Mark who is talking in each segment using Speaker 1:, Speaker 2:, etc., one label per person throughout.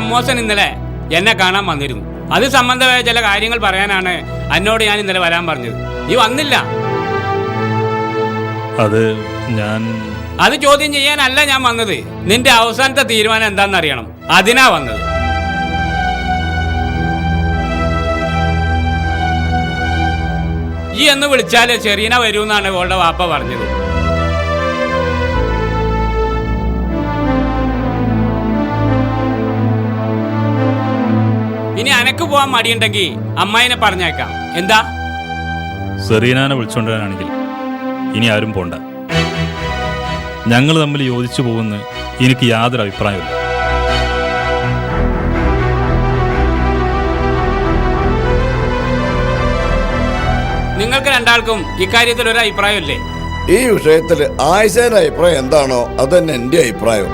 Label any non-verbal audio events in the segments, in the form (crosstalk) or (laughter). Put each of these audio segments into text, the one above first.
Speaker 1: അമ്മോസൻ ഇന്നലെ എന്നെ കാണാൻ വന്നിരുന്നു. അത് സംബന്ധമായ ചില കാര്യങ്ങൾ പറയാനാണ് എന്നോട് ഞാൻ ഇന്നലെ വരാൻ പറഞ്ഞത്. നീ വന്നില്ല.
Speaker 2: അത് ഞാൻ
Speaker 1: അത് ചോദ്യം ചെയ്യാനല്ല ഞാൻ വന്നത്. നിന്റെ അവസാനത്തെ തീരുമാനം എന്താണെന്ന് അറിയണം അതിനാ വന്നത്. ഈ എന്ന് വിളിച്ചാൽ ചെറിയന വരൂന്നാണ് ഇവളുടെ വാപ്പ പറഞ്ഞത്. ഇനി അനക്ക് പോവാൻ മടിയുണ്ടെങ്കിൽ അമ്മായിനെ പറഞ്ഞേക്കാം. എന്താ?
Speaker 2: സെറീനാനെ വിളിച്ചോണ്ടാണെങ്കിൽ ഇനി ആരും പോണ്ട. ഞങ്ങൾ തമ്മിൽ യോജിച്ചു പോകുന്ന എനിക്ക് യാതൊരു അഭിപ്രായമില്ല
Speaker 1: നിങ്ങൾക്ക് രണ്ടാൾക്കും ഇക്കാര്യത്തിൽ ഒരു അഭിപ്രായമില്ലേ?
Speaker 3: ഈ വിഷയത്തിൽ ആയിഷയുടെ അഭിപ്രായം എന്താണോ അതന്നെ എന്റെ എന്റെ അഭിപ്രായം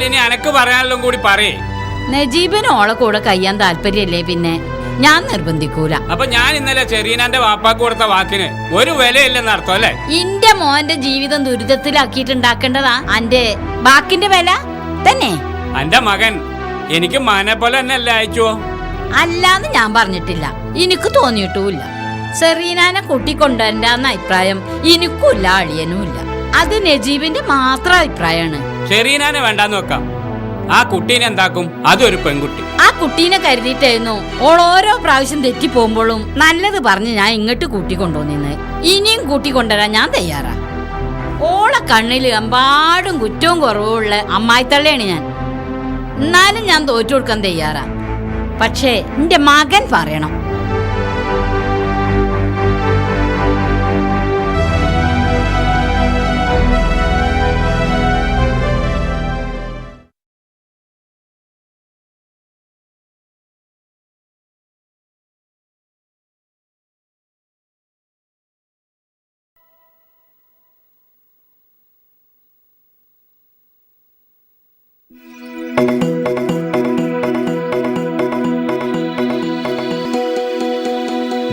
Speaker 1: എന്നാൽ ഇനി അനക്ക് പറയാനുള്ളതും കൂടി പറയേ.
Speaker 4: നജീബിന് ഓളെ കൂടെ കഴിയാൻ താല്പര്യല്ലേ പിന്നെ? ഞാൻ നിർബന്ധിക്കൂല.
Speaker 1: അപ്പൊ ഞാൻ ഇന്നലെ ചെറിയനാന്റെ വാപ്പാക്ക് കൊടുത്ത വാക്കിന് ഒരു വിലയില്ലെന്ന് അർത്ഥം അല്ലേ?
Speaker 4: ഇന്റെ മോന്റെ ജീവിതം ദുരിതത്തിലാക്കിയിട്ടുണ്ടാക്കേണ്ടതാ അന്റെ ബാക്കിന്റെ വില? തന്നെ?
Speaker 1: എന്റെ മകൻ എനിക്ക് മകനെ പോലെ തന്നെ അല്ലേ അയച്ചോ
Speaker 4: അല്ലാന്ന് ഞാൻ പറഞ്ഞിട്ടില്ല. എനിക്ക് തോന്നിയിട്ടുമില്ല. സെറീനാനെ കൂട്ടിക്കൊണ്ടുവരണ്ടെന്ന അഭിപ്രായം എനിക്കുമില്ല അളിയനുമില്ല. അത് നജീബിന്റെ മാത്രം അഭിപ്രായമാണ്.
Speaker 1: ചെറിയനാനെ വേണ്ടാന്ന് വെക്കാം. ആ കുട്ടീനെ എന്താക്കും? അതൊരു പെൺകുട്ടി.
Speaker 4: ആ കുട്ടീനെ കരുതിയിട്ടായിരുന്നു ഓൾ ഓരോ പ്രാവശ്യം തെറ്റി പോകുമ്പോഴും നല്ലത് പറഞ്ഞ് ഞാൻ ഇങ്ങോട്ട് കൂട്ടിക്കൊണ്ടുവന്നിന്ന് ഇനിയും കൂട്ടിക്കൊണ്ടുവരാൻ ഞാൻ തയ്യാറാ. ഓളെ കണ്ണിൽ എമ്പാടും കുറ്റവും കുറവുള്ള അമ്മായിത്തള്ളയാണ് ഞാൻ. എന്നാലും ഞാൻ തോറ്റു കൊടുക്കാൻ തയ്യാറാ. പക്ഷേ എന്റെ മകൻ പറയണം.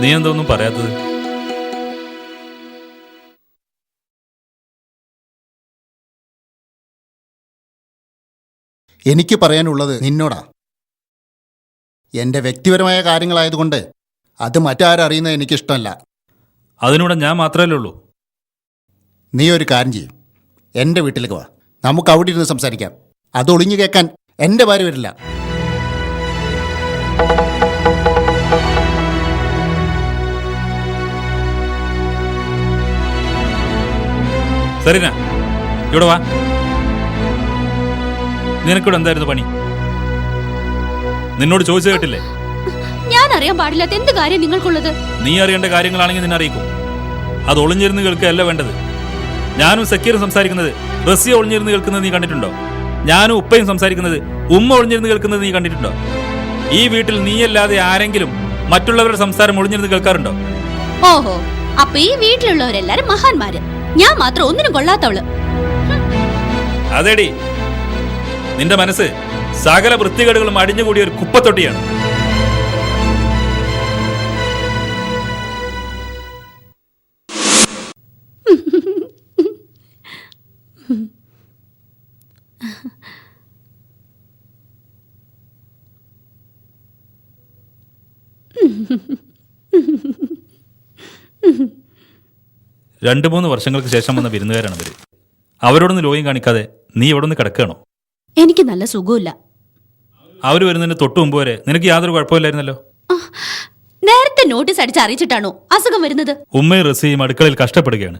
Speaker 2: നീ എന്താ ഒന്നും പറയാത്തത്?
Speaker 5: എനിക്ക് പറയാനുള്ളത് നിന്നോടാ. എന്റെ വ്യക്തിപരമായ കാര്യങ്ങളായതുകൊണ്ട് അത് മറ്റാരറിയുന്നത് എനിക്കിഷ്ടമല്ല.
Speaker 2: അതിനൂടെ ഞാൻ മാത്രമല്ലേ ഉള്ളൂ.
Speaker 5: നീ ഒരു കാര്യം ചെയ്യും. എന്റെ വീട്ടിലേക്ക് വാ. നമുക്ക് അവിടെ ഇരുന്ന് സംസാരിക്കാം. അത് ഒളിഞ്ഞു കേൾക്കാൻ എന്റെ ഭാര്യ വരില്ല.
Speaker 2: സെറീന ഇവിടെ വാ. നിനക്കിവിടെ എന്തായിരുന്നു പണി? നിന്നോട് ചോദിച്ചു കേട്ടില്ലേ?
Speaker 6: ഞാൻ അറിയാൻ പാടില്ലാത്ത എന്ത് കാര്യം നിങ്ങൾക്കുള്ളത്?
Speaker 2: നീ അറിയേണ്ട കാര്യങ്ങളാണെങ്കിൽ നിന്നെ അറിയിക്കും. അത് ഒളിഞ്ഞിരുന്ന് കേൾക്കുകയല്ല വേണ്ടത്. ഞാനും സക്കീറും സംസാരിക്കുന്നത് റസിയ ഒളിഞ്ഞിരുന്ന് കേൾക്കുന്നത് നീ കണ്ടിട്ടുണ്ടോ? ഞാനും ഉപ്പയും സംസാരിക്കുന്നത് ഉമ്മ ഒളിഞ്ഞിരുന്ന് കേൾക്കുന്നത് നീ കണ്ടിട്ടുണ്ടോ? ഈ വീട്ടിൽ നീയല്ലാതെ ആരെങ്കിലും മറ്റുള്ളവരുടെ സംസാരം ഒളിഞ്ഞിരുന്ന് കേൾക്കാറുണ്ടോ?
Speaker 6: ഓഹോ അപ്പൊ ഈ വീട്ടിലുള്ളവരെല്ലാരും മഹാന്മാര്. ഞാൻ മാത്രം ഒന്നിനും കൊള്ളാത്തവൾ.
Speaker 2: അതെടി. നിന്റെ മനസ്സ് സകല വൃത്തികേടുകളും അടിഞ്ഞുകൂടിയ ഒരു കുപ്പത്തൊട്ടിയാണ്. (laughs) രണ്ടു മൂന്ന് വർഷങ്ങൾക്ക് ശേഷം വന്ന വിരുന്നുകാരാണ് അവർ അവരോടൊന്ന് ലോയും കാണിക്കാതെ നീ ഇവിടെ നിന്ന് കിടക്കുകയാണോ?
Speaker 6: എനിക്ക് നല്ല സുഖമില്ല
Speaker 2: അവർ വരുന്നതിന് തൊട്ടു മുമ്പ് വരെ നിനക്ക് യാതൊരു കുഴപ്പമില്ലായിരുന്നല്ലോ?
Speaker 6: നേരത്തെ നോട്ടീസ് അടിച്ച് അറിയിച്ചിട്ടാണോ അസുഖം വരുന്നത്?
Speaker 2: ഉമ്മയും റസിയും അടുക്കളയിൽ കഷ്ടപ്പെടുകയാണ്.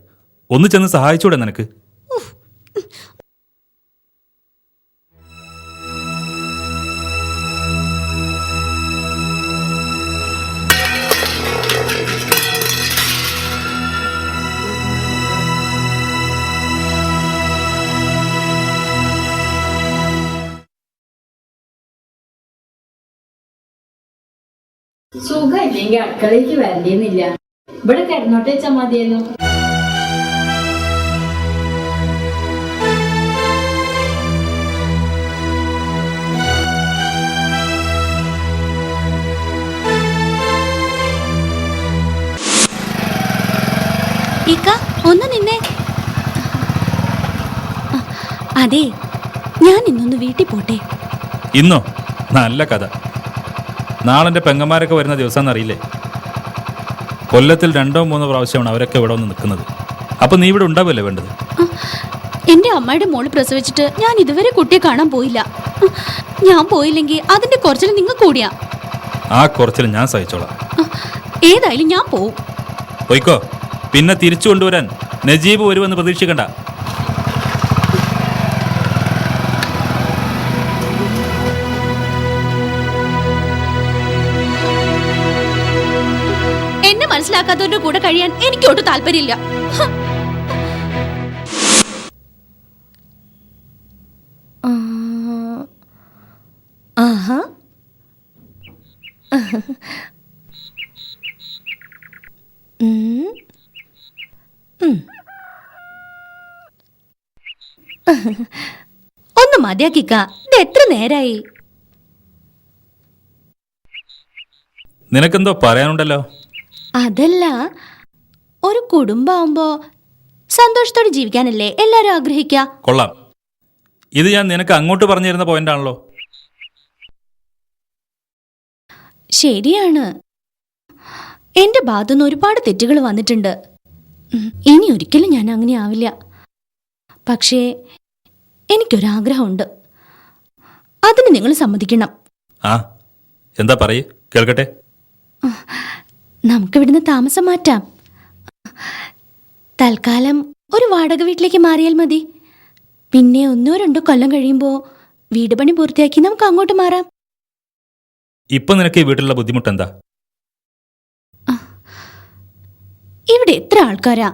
Speaker 2: ഒന്ന് ചെന്ന് സഹായിച്ചൂടെ നിനക്ക്?
Speaker 4: ഇല്ലെങ്കിൽ അടുക്കളയ്ക്ക് വരണ്ടിയെന്നില്ല ഇവിടെ കിടന്നോട്ടെ വെച്ചാൽ മതിയെന്നു
Speaker 6: ഇക്ക ഒന്ന് നിന്നെ. അതെ ഞാൻ ഇന്നൊന്ന് വീട്ടിൽ പോട്ടെ.
Speaker 2: ഇന്നോ? നല്ല കഥ. നാളെന്റെ പെങ്ങന്മാരൊക്കെ വരുന്ന ദിവസം എന്നറിയില്ലേ കൊല്ലത്തിൽ രണ്ടോ മൂന്നോ പ്രാവശ്യമാണ് അവരൊക്കെ ഇവിടെ വന്ന് നിൽക്കുന്നത്. അപ്പൊ നീ ഇവിടെ ഉണ്ടാവില്ലേ വേണ്ടത്?
Speaker 6: എന്റെ അമ്മയുടെ മോൾ പ്രസവിച്ചിട്ട് ഞാൻ ഇതുവരെ കുട്ടിയെ കാണാൻ പോയില്ല. ഞാൻ പോയില്ലെങ്കിൽ അതിന്റെ കുറച്ചിൽ നിങ്ങൾ കൂടിയാ.
Speaker 2: ആ കുറച്ചിൽ ഞാൻ സഹിച്ചോളാം.
Speaker 6: ഏതായാലും ഞാൻ പോവും.
Speaker 2: പോയിക്കോ. പിന്നെ തിരിച്ചു കൊണ്ടുവരാൻ നജീബ് വരുമെന്ന് പ്രതീക്ഷിക്കണ്ട.
Speaker 6: മനസ്സിലാക്കാത്തവരുടെ കൂടെ കഴിയാൻ എനിക്ക് ഒട്ടും താല്പര്യമില്ല.
Speaker 7: ഒന്ന് മതിയാക്കിക്ക. ഇത് എത്ര നേരായി?
Speaker 2: നിനക്കെന്തോ പറയാനുണ്ടല്ലോ.
Speaker 7: അതല്ല ഒരു കുടുംബമാകുമ്പോ സന്തോഷത്തോടെ ജീവിക്കാനല്ലേ എല്ലാരും ആഗ്രഹിക്കുക
Speaker 2: കൊള്ളാം. ഇത് ഞാൻ നിനക്ക് അങ്ങോട്ട് പറഞ്ഞിരുന്ന പോയിന്റ് ആണല്ലോ.
Speaker 7: ശരിയാണ്. എന്റെ ഭാഗത്തുനിന്ന് ഒരുപാട് തെറ്റുകൾ വന്നിട്ടുണ്ട്. ഇനി ഒരിക്കലും ഞാൻ അങ്ങനെ ആവില്ല. പക്ഷേ എനിക്കൊരാഗ്രഹമുണ്ട്. അതിന് നിങ്ങൾ സമ്മതിക്കണം.
Speaker 2: ആ എന്താ പറയേ? കേൾക്കട്ടെ?
Speaker 7: നമുക്കിവിടുന്ന് താമസം മാറ്റാം. തൽക്കാലം ഒരു വാടക വീട്ടിലേക്ക് മാറിയാൽ മതി. പിന്നെ ഒന്നോ രണ്ടോ കൊല്ലം കഴിയുമ്പോൾ വീട് പണി പൂർത്തിയാക്കി നമുക്ക് അങ്ങോട്ട് മാറാം.
Speaker 2: ഇപ്പൊ നിനക്ക് ഈ വീട്ടിലുള്ള ബുദ്ധിമുട്ടെന്താ
Speaker 7: ഇവിടെ എത്ര ആൾക്കാരാ?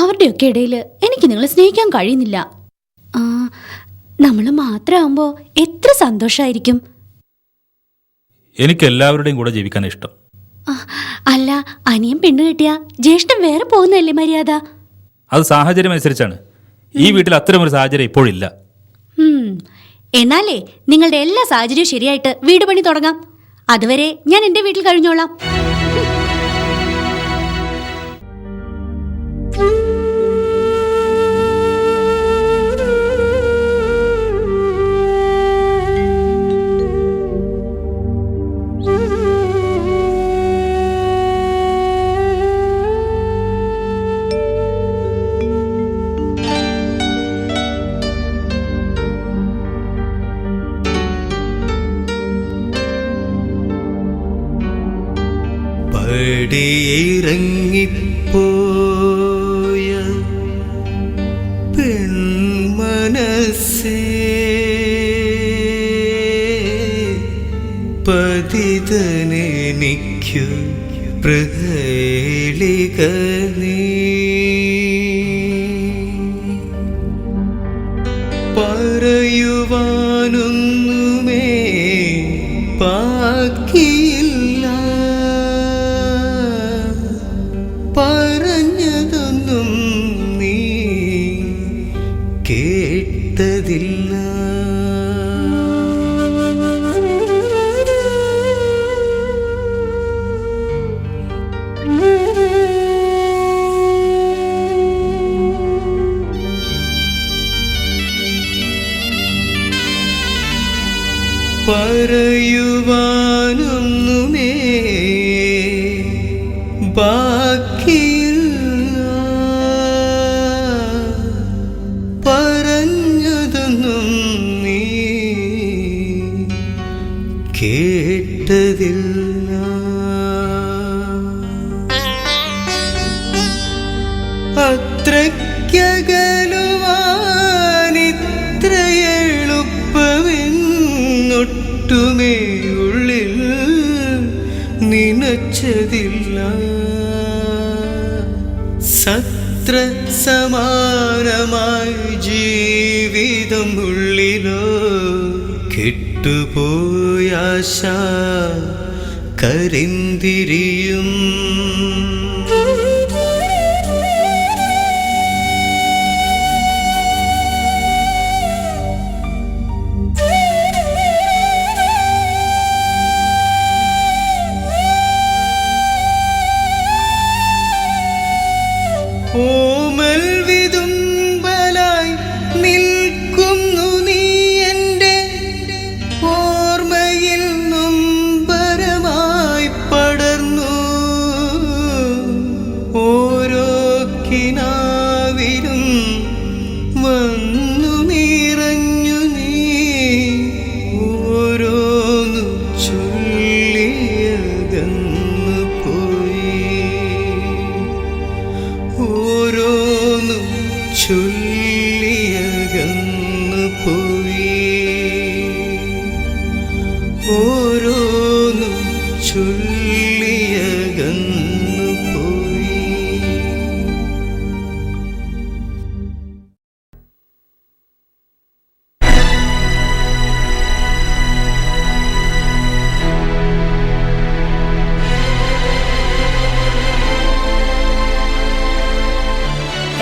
Speaker 7: അവരുടെയൊക്കെ ഇടയിൽ എനിക്ക് നിങ്ങളെ സ്നേഹിക്കാൻ കഴിയുന്നില്ല. നമ്മൾ മാത്രമാകുമ്പോൾ എത്ര സന്തോഷമായിരിക്കും
Speaker 2: എനിക്ക് എല്ലാവരുടെയും കൂടെ ജീവിക്കാൻ ഇഷ്ടം.
Speaker 7: അല്ല അനിയൻ പെണ്ണ് കിട്ടിയാ ജ്യേഷ്ഠൻ വേറെ പോകുന്നല്ലേ മര്യാദ?
Speaker 2: അത് സാഹചര്യം അനുസരിച്ചാണ്. ഈ വീട്ടിൽ അത്തരമൊരു സാഹചര്യം ഇപ്പോഴില്ല.
Speaker 7: എന്നാലേ നിങ്ങളുടെ എല്ലാ സാഹചര്യവും ശരിയായിട്ട് വീട് പണി തുടങ്ങാം. അതുവരെ ഞാൻ എന്റെ വീട്ടിൽ കഴിഞ്ഞോളാം.
Speaker 8: പടിയിറങ്ങിപ്പോയ പെൺമനസേ പതിതനെനിക്കു പ്രഹേളിക നീ. പറയുവാനൊന്നുമേ ബാക്കിയില്ല പറയുവാനൊന്നുമേ. ബാക്കിയില്ല എളുപ്പമെന്നൊട്ടുമേ ഉള്ളിൽ നിനച്ചതില്ല. സത്ര സമാനമായി ജീവിതം ഉള്ളിലോ കെട്ടുപോയാശ കരിന്തിരിയും ചൊല്ലിയകന്നു പോയി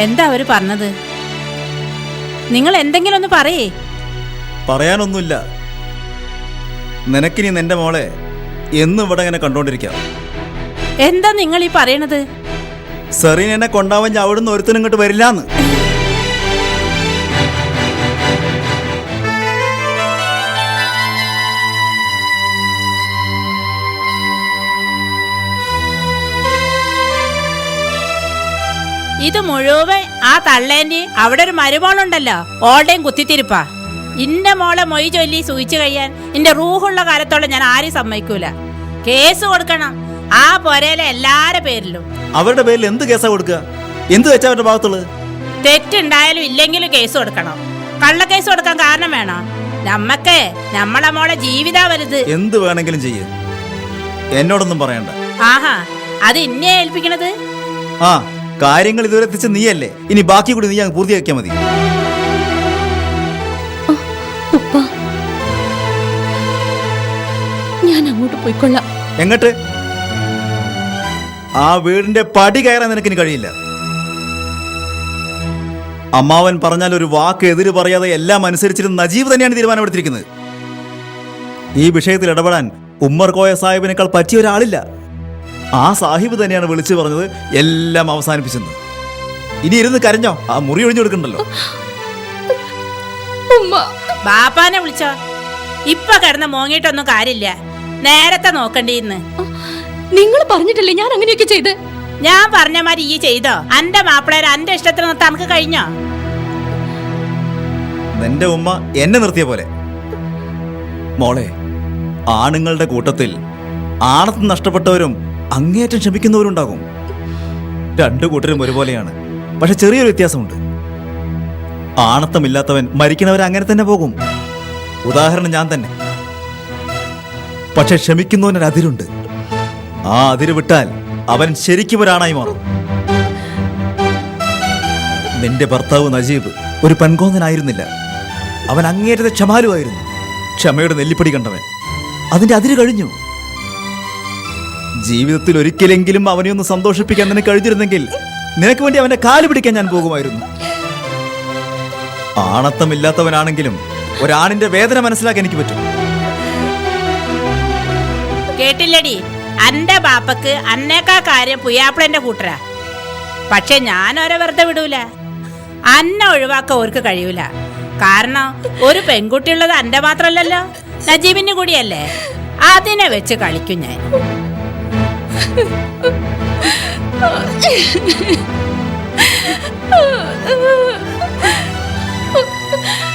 Speaker 9: എന്താ അവർ പറഞ്ഞത്? നിങ്ങൾ എന്തെങ്കിലും ഒന്ന് പറയേ.
Speaker 10: പറയാനൊന്നുമില്ല. നിനക്കിനി നിന്റെ മോളെ എന്നും ഇവിടെ ഇങ്ങനെ കണ്ടോണ്ടിരിക്കാം.
Speaker 9: എന്താ നിങ്ങൾ ഈ പറയണത്?
Speaker 10: സെറീൻ എന്നെ കൊണ്ടാവാൻ അവിടുന്ന് ഒരുത്തനും ഇങ്ങോട്ട് വരില്ലാന്ന്.
Speaker 9: ഇത് മുഴുവൻ ആ തള്ളേന്റെ അവിടെ ഒരു മരുമോളുണ്ടല്ലോ. ഓൾഡേം കുത്തിത്തിരിപ്പാ. ഇന്റെ മോളെ മൊയ് ചൊല്ലി സൂയിച്ചു കഴിയാൻ എന്റെ റൂഹുള്ള കാലത്തോളം ഞാൻ ആരും സമ്മതിക്കൂല. കേസ് കൊടുക്കണം. ആ പൊരയിലെ എല്ലാരെ പേരിലും.
Speaker 10: അവരുടെ പേരിൽ എന്ത് കേസാ കൊടുക്കുക എന്ത് വെച്ചാ അവരുടെ ഭാഗത്തുള്ളത്?
Speaker 9: തെറ്റുണ്ടായാലും ഇല്ലെങ്കിലും കേസ് കൊടുക്കണം. കള്ള കേസ് കൊടുക്കാൻ കാരണം വേണോ? നമ്മക്ക് നമ്മളെ മോളെ ജീവിതാ വലുത്.
Speaker 10: എന്ത് വേണമെങ്കിലും ചെയ്യ. എന്നോടൊന്നും പറയണ്ട.
Speaker 9: ആഹാ അത് ഇന്നേ ഏൽപ്പിക്കണത്?
Speaker 10: ആ കാര്യങ്ങൾ ഇതുവരെ എത്തിച്ച നീയല്ലേ. ഇനി ബാക്കി കൂടി നീ അങ്ങ് പൂർത്തിയാക്കിയാൽ മതി.
Speaker 7: അങ്ങോട്ട് പോയിക്കൊള്ളാം.
Speaker 10: എങ്ങട്ട്? ആ വീടിന്റെ പടി കയറാൻ നിനക്കിനി കഴിയില്ല. അമ്മാവൻ പറഞ്ഞാൽ ഒരു വാക്ക് എതിര് പറയാതെ എല്ലാം അനുസരിച്ചിരുന്ന നജീബ് തന്നെയാണ് തീരുമാനമെടുത്തിരിക്കുന്നത്. ഈ വിഷയത്തിൽ ഇടപെടാൻ ഉമ്മർ കോയ സാഹിബിനേക്കാൾ പറ്റിയ ഒരാളില്ല. ആ സാഹിബ് തന്നെയാണ് വിളിച്ചു പറഞ്ഞത് എല്ലാം അവസാനിപ്പിച്ചെന്ന്. ഇനി ഇരുന്ന് കരഞ്ഞോ? ആ മുറി ഒഴിഞ്ഞു കൊടുക്കണ്ടല്ലോ.
Speaker 7: ഉമ്മ.
Speaker 9: ബാപ്പാനെ വിളിച്ചോ. ഇപ്പൊ കിടന്ന് മോങ്ങിയിട്ടൊന്നും കാര്യമില്ല. നേരത്തെ നോക്കണ്ടിന്ന്
Speaker 7: നിങ്ങൾ പറഞ്ഞിട്ടില്ലേ ഞാൻ അങ്ങനെയൊക്കെ ചെയ്ത്?
Speaker 9: ഞാൻ പറഞ്ഞ മാതിരി ഈ ചെയ്തോ? അന്റെ മാപ്പിളേരെ അന്റെ ഇഷ്ടത്തിന് നിർത്താൻ നമുക്ക് കഴിഞ്ഞോ?
Speaker 10: നിന്റെ ഉമ്മ എന്നെ നിർത്തിയ പോലെ. മോളെ ആണുങ്ങളുടെ കൂട്ടത്തിൽ ആണത്ത് നഷ്ടപ്പെട്ടവരും അങ്ങേയറ്റം ക്ഷമിക്കുന്നവരുണ്ടാകും രണ്ടു കൂട്ടരും ഒരുപോലെയാണ്. പക്ഷെ ചെറിയൊരു വ്യത്യാസമുണ്ട്. ആണത്തമില്ലാത്തവൻ മരിക്കണവർ അങ്ങനെ തന്നെ പോകും. ഉദാഹരണം ഞാൻ തന്നെ. പക്ഷെ ക്ഷമിക്കുന്നവനൊരു അതിരുണ്ട്. ആ അതിര് വിട്ടാൽ അവൻ ശരിക്കും ഒരാണായി മാറും. നിന്റെ ഭർത്താവ് നജീബ് ഒരു പെൺകോന്നനായിരുന്നില്ല. അവൻ അങ്ങേറ്റത്തെ ക്ഷമാലുവായിരുന്നു. ക്ഷമയുടെ നെല്ലിപ്പടി കണ്ടവൻ. അതിന്റെ അതിര് കഴിഞ്ഞു. ജീവിതത്തിൽ ഒരിക്കലെങ്കിലും അവനെ ഒന്ന് സന്തോഷിപ്പിക്കാൻ തന്നെ കഴിഞ്ഞിരുന്നെങ്കിൽ നിനക്ക് വേണ്ടി അവന്റെ കാൽ പിടിക്കാൻ ഞാൻ പോകുമായിരുന്നു. ആണത്തമില്ലാത്തവനാണെങ്കിലും ഒരാണിന്റെ വേദന മനസ്സിലാക്കാൻ എനിക്ക് പറ്റും.
Speaker 9: കേട്ടില്ലടി. അന്റെ ബാപ്പക്ക് അന്നേക്കാ കാര്യം പുയ്യാപ്പിളന്റെ കൂട്ടരാ. പക്ഷെ ഞാൻ ഓരെ വെറുതെ വിടൂല. അന്നെ ഒഴിവാക്ക ഓർക്ക് കഴിയൂല. കാരണം ഒരു പെൺകുട്ടി ഉള്ളത് അന്റെ മാത്രല്ലല്ലോ. നജീബിന് കൂടിയല്ലേ? അതിനെ വെച്ച് കളിക്കും ഞാൻ. Oh (laughs)